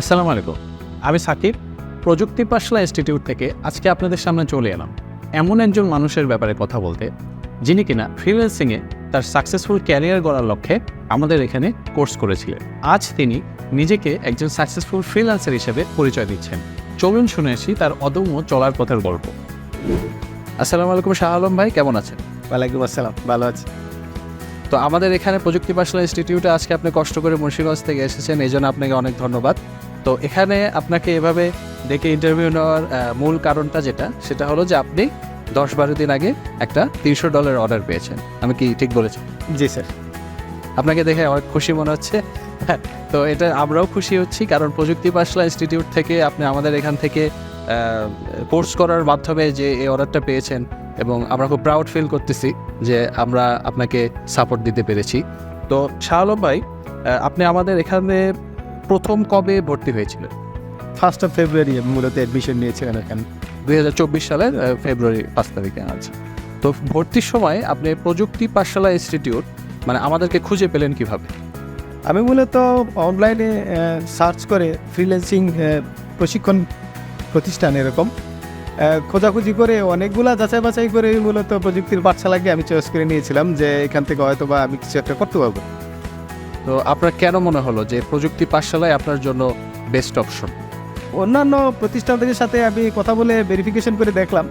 আসসালামু আলাইকুম। আমি সাকিব প্রযুক্তি পাশলা ইনস্টিটিউট থেকে আজকে আপনাদের সামনে চলে এলাম। এমন একজন মানুষের ব্যাপারে কথা বলতে যিনি কিনা ফ্রিল্যান্সিংয়ে তার সাকসেসফুল ক্যারিয়ার গড়ার লক্ষ্যে আমাদের এখানে কোর্স করেছিলেন। আজ তিনি নিজেকে একজন সাকসেসফুল ফ্রিল্যান্সার হিসেবে পরিচয় দিচ্ছেন। চলুন শুনে আসি তার অদম্য চলার পথের গল্প। আসসালামু আলাইকুম শাহ আলম ভাই কেমন আছেন? ওয়ালাইকুম আসসালাম ভালো আছি। তো আমাদের এখানে প্রযুক্তি পাশলা ইনস্টিটিউটে আজকে আপনি কষ্ট করে মুন্সিগঞ্জ থেকে এসেছেন এই জন্য আপনাকে অনেক ধন্যবাদ। তো এখানে আপনাকে এভাবে ডেকে ইন্টারভিউ নেওয়ার মূল কারণটা যেটা সেটা হলো যে আপনি দশ বারো দিন আগে একটা তিনশো ডলার অর্ডার পেয়েছেন। আমি কি ঠিক বলেছি? জি স্যার। আপনাকে দেখে অনেক খুশি মনে হচ্ছে। তো এটা আমরাও খুশি হচ্ছি কারণ প্রযুক্তি পাশলা ইনস্টিটিউট থেকে আপনি আমাদের এখান থেকে কোর্স করার মাধ্যমে যে এই অর্ডারটা পেয়েছেন এবং আমরা খুব প্রাউড ফিল করতেছি যে আমরা আপনাকে সাপোর্ট দিতে পেরেছি। তো শাহ আলম ভাই আপনি আমাদের এখানে প্রথম কবে ভর্তি হয়েছিলেন ফার্স্ট অফ ফেব্রুয়ারি মূলত অ্যাডমিশন নিয়েছিলেন এখানে। দুই হাজার চব্বিশ সালের ফেব্রুয়ারি পাঁচ তারিখে আছে তো ভর্তির সময় আপনি প্রযুক্তি পাঠশালা ইনস্টিটিউট মানে আমাদেরকে খুঁজে পেলেন কীভাবে? আমি মূলত অনলাইনে সার্চ করে ফ্রিল্যান্সিং প্রশিক্ষণ প্রতিষ্ঠান এরকম। খোঁজাখুঁজি করে অনেকগুলা যাচাই বাছাই করে মূলত প্রযুক্তির পাঠশালাকে আমি চয়েস করে নিয়েছিলাম যে এখান থেকে হয়তো বা আমি কিছু একটা করতে পারব। তো আপনার কেন মনে হলো যে প্রযুক্তি পাঠশালায় আপনার জন্য বেস্ট অপশন অন্যান্য প্রতিষ্ঠানদের সাথে আমি কথা বলে ভেরিফিকেশন করে দেখলাম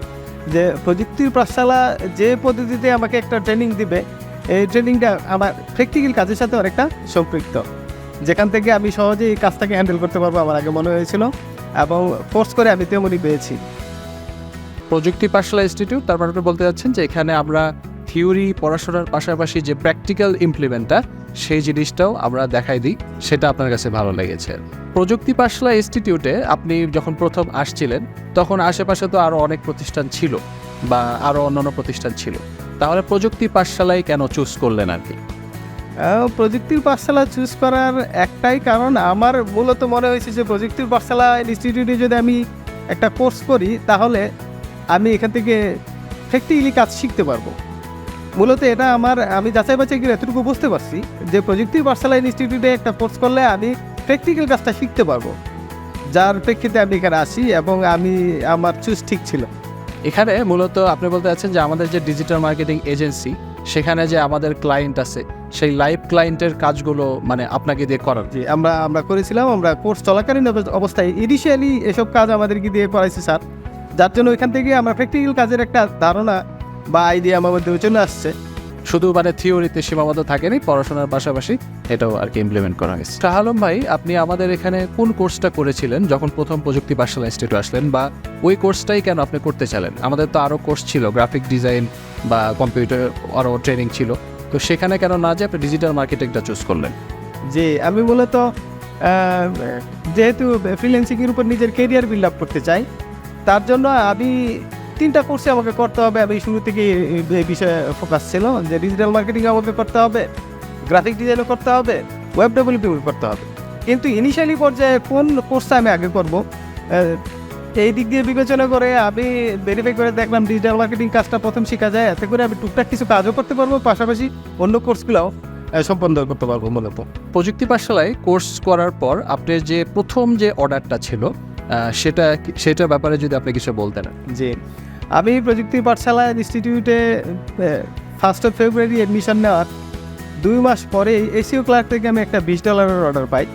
যে প্রযুক্তির পাঠশালা যে পদ্ধতিতে আমাকে একটা ট্রেনিং দিবে এই ট্রেনিংটা আমার প্র্যাকটিক্যাল কাজের সাথে অনেকটা সম্পৃক্ত। যেখান থেকে আমি সহজেই এই কাজটাকে হ্যান্ডেল করতে পারব আমার আগে মনে হয়েছিল এবং কোর্স করে আমি তেমনই পেয়েছি। প্রযুক্তি পাঠশালা ইনস্টিটিউট তার মানে আপনি বলতে যাচ্ছেন যে এখানে আমরা থিওরি পড়াশোনার পাশাপাশি যে প্র্যাকটিক্যাল ইমপ্লিমেন্টটা সেই জিনিসটাও আমরা দেখাই দিই, সেটা আপনার কাছে ভালো লেগেছে। প্রযুক্তি পাঠশালা ইনস্টিটিউটে আপনি যখন প্রথম আসছিলেন, তখন আশেপাশে তো আরও অনেক প্রতিষ্ঠান ছিল বা আরও অন্যান্য প্রতিষ্ঠান ছিল। তাহলে প্রযুক্তি পাঠশালায় কেন চুজ করলেন আর কি? প্রযুক্তির পাঠশালা চুজ করার একটাই কারণ, আমার মূলত মনে হয়েছে যে প্রযুক্তির পাঠশালা ইনস্টিটিউটে যদি আমি একটা কোর্স করি, তাহলে আমি এখান থেকে প্র্যাকটিক্যালি কাজ শিখতে পারব। মূলত এটা আমার আমি যাচাই বাছাই করে এতটুকু বুঝতে পারছি যে প্রযুক্তির পাঠশালা ইনস্টিটিউটে একটা কোর্স করলে আমি প্র্যাকটিক্যাল কাজটা শিখতে পারব। যার প্রেক্ষিতে আমি এখানে আসি এবং আমি আমার চুজ ঠিক ছিল। এখানে মূলত আপনি বলতে চাচ্ছেন যে আমাদের যে ডিজিটাল মার্কেটিং এজেন্সি সেখানে যে আমাদের ক্লায়েন্ট আছে সেই লাইভ ক্লায়েন্টের কাজগুলো মানে আপনাকে দিয়ে করার। জি আমরা আমরা করেছিলাম আমরা কোর্স চলাকালীন অব- অবস্থায় ইনিশিয়ালি এসব কাজ আমাদেরকে দিয়ে করাইছে স্যার। যার জন্য ওইখান থেকে আমরা প্র্যাকটিক্যাল কাজের একটা ধারণা বা আইডিয়া আমার মধ্যে চলে আসছে। শুধু মানে থিওরিতে সীমাবদ্ধ থাকেনি পড়াশোনার পাশাপাশি এটাও আর কি ইমপ্লিমেন্ট করা হয়েছে। শাহ আলম ভাই আপনি আমাদের এখানে কোন কোর্সটা করেছিলেন যখন প্রথম প্রযুক্তি পাঠশালা ইনস্টিটিউট আসলেন বা ওই কোর্সটাই কেন আপনি করতে চাইলেন? আমাদের তো আরও কোর্স ছিল গ্রাফিক ডিজাইন বা কম্পিউটার আরও ট্রেনিং ছিল। তো সেখানে কেন না যে আপনি ডিজিটাল মার্কেটিংটা চুজ করলেন? যে আমি মূলত যেহেতু ফ্রিল্যান্সিংয়ের উপর নিজের কেরিয়ার বিল্ড আপ করতে চাই তার জন্য আমি তিনটা কোর্সে আমাকে করতে হবে। আমি শুরু থেকে এই বিষয়ে ফোকাস ছিল যে ডিজিটাল মার্কেটিং আমাকে করতে হবে গ্রাফিক ডিজাইনও করতে হবে ওয়েব ডেভেলপিং করতে হবে। কিন্তু ইনিশিয়ালি পর্যায়ে কোন কোর্সটা আমি আগে করব এই দিক দিয়ে বিবেচনা করে আমি ভেরিফাই করে দেখলাম ডিজিটাল মার্কেটিং কাজটা প্রথম শেখা যায়। এতে করে আমি টুকটাক কিছু কাজও করতে পারব পাশাপাশি অন্য কোর্সগুলোও সম্পন্ন করতে পারব মূলত। প্রযুক্তি পাঠশালায় কোর্স করার পর আপনার যে প্রথম যে অর্ডারটা ছিল সেটা সেটার ব্যাপারে যদি আপনি কিছু বলতেন। জি। আমি প্রযুক্তি পাঠশালা ইনস্টিটিউটে ফার্স্ট অফ ফেব্রুয়ারি অ্যাডমিশন নেওয়ার দুই মাস পরে এসিও ক্লার্ক থেকে আমি একটা বিশ ডলারের অর্ডার পাই,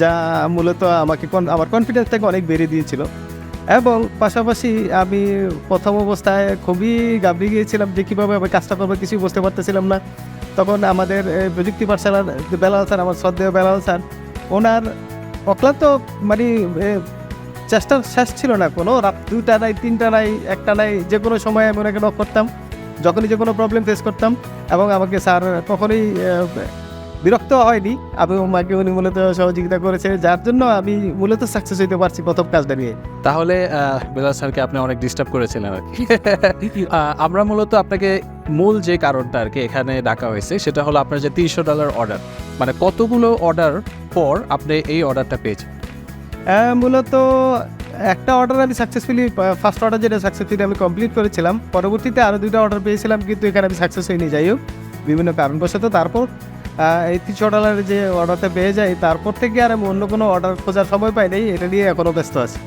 যা মূলত আমাকে আমার কনফিডেন্সটাকে অনেক বেড়ে দিয়েছিল। এবং পাশাপাশি আমি প্রথম অবস্থায় খুবই গাবড়ে গিয়েছিলাম যে কীভাবে আমি কাজটা করব, কিছুই বুঝতে পারতেছিলাম না। তখন আমাদের প্রযুক্তি পাঠশালার বেলাল স্যার, আমার শ্রদ্ধেয় বেলাল স্যার, ওনার অক্লান্ত মানে চেষ্টার শেষ ছিল না কোনো। রাত দুটা নাই তিনটা নাই একটা নাই যে কোনো সময় আমি ওনাকে নক করতাম যখনই যে কোনো প্রবলেম ফেস করতাম এবং আমাকে স্যার কখনোই বিরক্ত হয়নি। আমি আমাকে উনি মূলত সহযোগিতা করেছে যার জন্য আমি মূলত সাকসেস হইতে পারছি প্রথম কাজটা নিয়ে। তাহলে বেলাল স্যারকে আপনি অনেক ডিস্টার্ব করেছিলেন আর কি। আমরা মূলত আপনাকে মূল যে কারণটা আর কি এখানে ডাকা হয়েছে সেটা হলো আপনার যে তিনশো ডলার অর্ডার মানে কতগুলো অর্ডার পর আপনি এই অর্ডারটা পেয়েছেন? মূলত একটা অর্ডার আমি সাকসেসফুলি ফার্স্ট অর্ডার যেটা সাকসেসফুলি আমি কমপ্লিট করেছিলাম পরবর্তীতে আরও দুইটা অর্ডার পেয়েছিলাম কিন্তু এখানে আমি সাকসেস হয়নি যাই হোক বিভিন্ন কারণবশত তারপর এই তিনশো ডলারের যে অর্ডারটা পেয়ে যাই তারপর থেকে আর আমি অন্য কোনো অর্ডার খোঁজার সময় পাই নাই এটা নিয়ে এখনও ব্যস্ত আছি।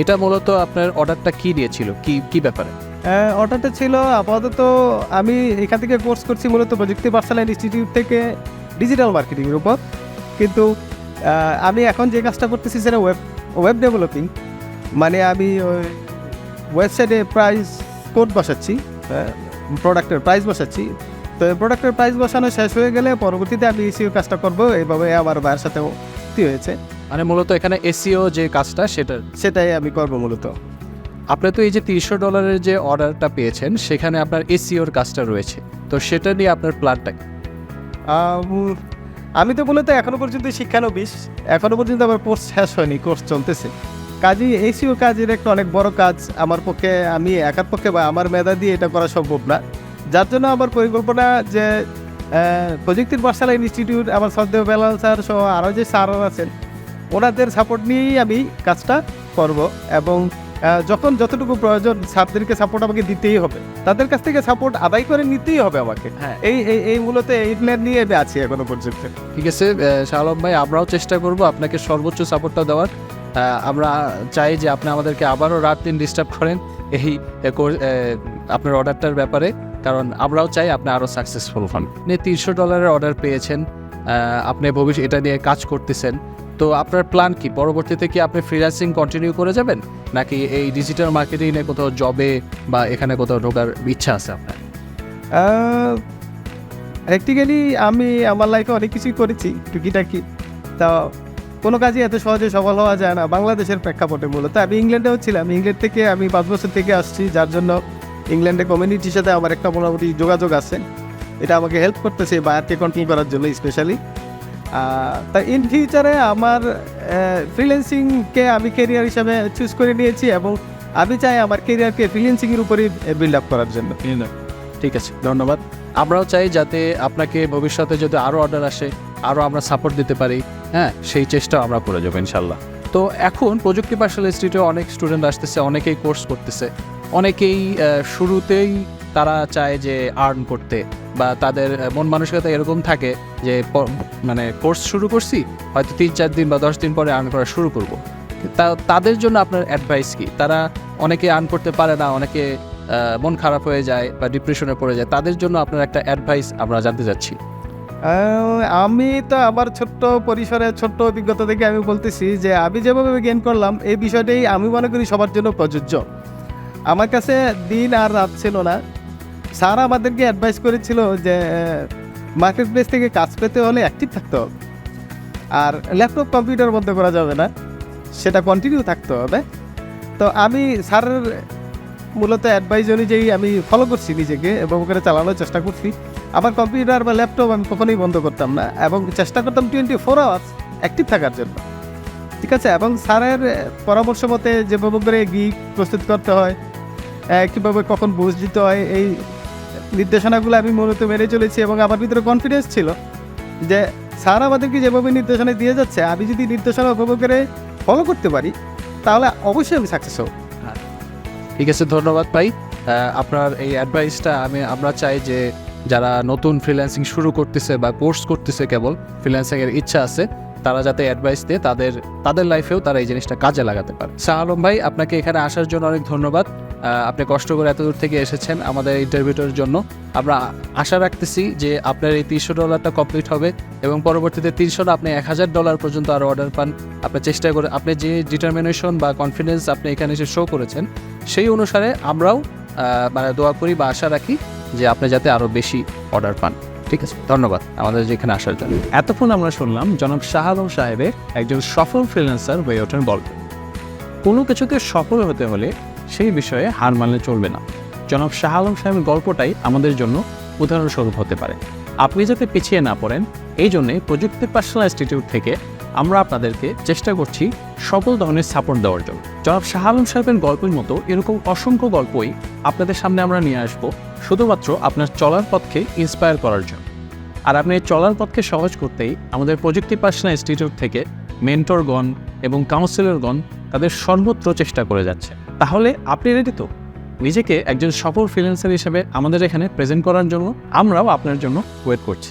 এটা মূলত আপনার অর্ডারটা কি দিয়েছিল? কি কি ব্যাপারে? অর্ডারটা ছিল আপাতত আমি এখান থেকে কোর্স করছি মূলত প্রযুক্তি পার্সোনাল ইনস্টিটিউট থেকে ডিজিটাল মার্কেটিংয়ের উপর। কিন্তু আমি এখন যে কাজটা করতেছি সেটা ওয়েব ওয়েব ডেভেলপিং মানে আমি ওই ওয়েবসাইটে প্রাইস কোড বসাচ্ছি প্রোডাক্টের প্রাইস বসাচ্ছি। তো প্রোডাক্টের প্রাইস বসানো শেষ হয়ে গেলে পরবর্তীতে আমি এসিও কাজটা করব এইভাবে আমার ভাইয়ের সাথে চুক্তি হয়েছে। মানে মূলত এখানে এসিও যে কাজটা সেটা সেটাই আমি করব মূলত। আপনি তো এই যে তিনশো ডলারের যে অর্ডারটা পেয়েছেন সেখানে আপনার এসিওর কাজটা রয়েছে। তো সেটা নিয়ে আপনার প্ল্যানটা কি? আম, তো মূলত এখনও পর্যন্ত শিক্ষানবিশ। এখনও পর্যন্ত আমার কোর্স শেষ হয়নি কোর্স চলতেছে। কাজে এসিও কাজের একটা অনেক বড় কাজ। আমার পক্ষে আমি একার পক্ষে বা আমার মেধা দিয়ে এটা করা সম্ভব না। যার জন্য আমার পরিকল্পনা যে প্রযুক্তির পাঠশালা ইনস্টিটিউট আমার সদ্দেব বেলাল স্যার সহ আরও যে স্যাররা আছেন ওনাদের সাপোর্ট নিয়েই আমি কাজটা করব এবং যখন যতটুকু প্রয়োজন স্যারদেরকে সাপোর্ট আমাকে দিতেই হবে। তাদের কাছ থেকে সাপোর্ট আদায় করে নিতেই হবে আমাকে। হ্যাঁ। এই এই এই মূলত এই প্ল্যান নিয়ে আছি এখনও পর্যন্ত। ঠিক আছে আহ, শাহ আলম ভাই আমরাও চেষ্টা করব আপনাকে সর্বোচ্চ সাপোর্টটা দেওয়ার। আমরা চাই যে আপনি আমাদেরকে আবারও রাত দিন ডিস্টার্ব করেন এই আপনার অর্ডারটার ব্যাপারে। কারণ আমরাও চাই আপনি আরও সাকসেসফুল হন। আপনি তিনশো ডলারের অর্ডার পেয়েছেন। আপনি ভবিষ্যৎ এটা নিয়ে কাজ করতেছেন। তো আপনার প্ল্যান কি? পরবর্তীতে কি আপনি ফ্রিল্যান্সিং কন্টিনিউ করে যাবেন? নাকি এই ডিজিটাল মার্কেটিংয়ে কোথাও জবে বা এখানে কোথাও ঢোকার ইচ্ছা আছে আপনার? প্র্যাকটিক্যালি আমি আমার লাইফে অনেক কিছুই করেছি, টুকিটাকি। তা কোনো কাজই এত সহজে সফল হওয়া যায় না, বাংলাদেশের প্রেক্ষাপটে মূলত। আমি ইংল্যান্ডেও ছিলাম, ইংল্যান্ড থেকে আমি পাঁচ বছর থেকে আসছি, যার জন্য ইংল্যান্ডের কমিউনিটির সাথে আমার একটা মোটামুটি যোগাযোগ আছে। এটা আমাকে হেল্প করতেছে, বায়ারকে কন্ট্রোল করার জন্য স্পেশালি তা ইন ফিউচারে আমার ফ্রিল্যান্সিংকে আমি কেরিয়ার হিসাবে চুজ করে নিয়েছি এবং আমি চাই আমার কেরিয়ারকে ফ্রিল্যান্সিংয়ের উপরই বিল্ড আপ করার জন্য। ঠিক আছে, ধন্যবাদ। আমরাও চাই যাতে আপনাকে ভবিষ্যতে যদি আরও অর্ডার আসে আরও আমরা সাপোর্ট দিতে পারি হ্যাঁ সেই চেষ্টাও আমরা করে যাব ইনশাল্লাহ। তো এখন প্রযুক্তি পাঠশালা ইনস্টিটিউটে অনেক স্টুডেন্ট আসতেছে, অনেকেই কোর্স করতেছে, অনেকেই শুরুতেই তারা চায় যে আর্ন করতে। বা তাদের মন মানসিকতা এরকম থাকে যে মানে কোর্স শুরু করছি, হয়তো তিন চার দিন বা দশ দিন পরে আর্ন করা শুরু করব। তা, তাদের জন্য আপনার অ্যাডভাইস কি? তারা অনেকে আর্ন করতে পারে না, অনেকে মন খারাপ হয়ে যায় বা ডিপ্রেশনে পড়ে যায়। তাদের জন্য আপনার একটা অ্যাডভাইস আমরা জানতে চাচ্ছি। আমি তো আমার ছোট্ট পরিসরে, ছোট্ট অভিজ্ঞতা থেকে আমি বলতেছি যে, আমি যেভাবে গেন করলাম, এই বিষয়টাই আমি মনে করি সবার জন্য প্রযোজ্য। আমার কাছে দিন আর রাত ছিল না। স্যার আমাদেরকে অ্যাডভাইস করেছিল যে মার্কেট প্লেস থেকে কাজ পেতে হলে অ্যাক্টিভ থাকতে হবে। আর ল্যাপটপ কম্পিউটার বন্ধ করা যাবে না, সেটা কন্টিনিউ থাকতে হবে। তো আমি স্যারের মূলত অ্যাডভাইস অনুযায়ী আমি ফলো করছি নিজেকে এবং করে চালানোর চেষ্টা করছি। আমার কম্পিউটার বা ল্যাপটপ আমি কখনোই বন্ধ করতাম না এবং চেষ্টা করতাম টোয়েন্টি ফোর আওয়ার্স অ্যাক্টিভ থাকার জন্য। ঠিক আছে? এবং স্যারের পরামর্শ মতে যেভাবে করে গিক প্রস্তুত করতে হয় কীভাবে কখন বুঝ দিতে হয়, এই নির্দেশনাগুলো আমি মূলত মেনে চলেছি এবং আমার ভিতরে কনফিডেন্স ছিল যে স্যার আমাদেরকে যেভাবে নির্দেশনা দিয়ে যাচ্ছে, আমি যদি নির্দেশনা উপভোগ করে ফলো করতে পারি, তাহলে অবশ্যই আমি সাকসেস হব। ঠিক আছে, ধন্যবাদ ভাই। আপনার এই অ্যাডভাইসটা আমি, আমরা চাই যে যারা নতুন ফ্রিল্যান্সিং শুরু করতেছে বা কোর্স করতেছে কেবল ফ্রিল্যান্সিংয়ের ইচ্ছা আছে, তারা যাতে অ্যাডভাইস দিয়ে তাদের তাদের লাইফেও তারা এই জিনিসটা কাজে লাগাতে পারে। শাহ আলম ভাই, আপনাকে এখানে আসার জন্য অনেক ধন্যবাদ। আপনি কষ্ট করে এত দূর থেকে এসেছেন আমাদের ইন্টারভিউটার জন্য। আমরা আশা রাখতেছি যে আপনার এই তিনশো ডলারটা কমপ্লিট হবে এবং পরবর্তীতে তিনশো আপনি এক হাজার ডলার পর্যন্ত আরও অর্ডার পান। আপনি চেষ্টা করে, আপনি যে ডিটারমিনেশন বা কনফিডেন্স আপনি এখানে এসে শো করেছেন, সেই অনুসারে আমরাও মানে দোয়া করি বা আশা রাখি যে আপনি যাতে আরও বেশি অর্ডার পান। ঠিক আছে, ধন্যবাদ আমাদের যেখানে আসার জন্য। এতক্ষণ আমরা শুনলাম জনাব শাহ আলম সাহেবের একজন সফল ফ্রিল্যান্সার হয়ে ওঠেন গল্প কোনো কিছুকে সফল হতে হলে সেই বিষয়ে হার মানলে চলবে না। জনাব শাহ আলম সাহেবের গল্পটাই আমাদের জন্য উদাহরণস্বরূপ হতে পারে। আপনি যাতে পিছিয়ে না পড়েন, এই জন্যে প্রযুক্তি পার্সোনাল ইনস্টিটিউট থেকে আমরা আপনাদেরকে চেষ্টা করছি সকল ধরনের সাপোর্ট দেওয়ার জন্য। জনাব শাহ আলম সাহেবের গল্পের মতো এরকম অসংখ্য গল্পই আপনাদের সামনে আমরা নিয়ে আসব, শুধুমাত্র আপনার চলার পথকে ইন্সপায়ার করার জন্য। আর আপনি এই চলার পথকে সহজ করতেই আমাদের প্রযুক্তি পার্সোনাল ইনস্টিটিউট থেকে মেন্টরগণ এবং কাউন্সিলরগণ তাদের সর্বত্র চেষ্টা করে যাচ্ছে। তাহলে আপনি রেডি তো? নিজেকে একজন সফল ফ্রিল্যান্সার হিসেবে আমাদের এখানে প্রেজেন্ট করার জন্য আমরাও আপনার জন্য ওয়েট করছি।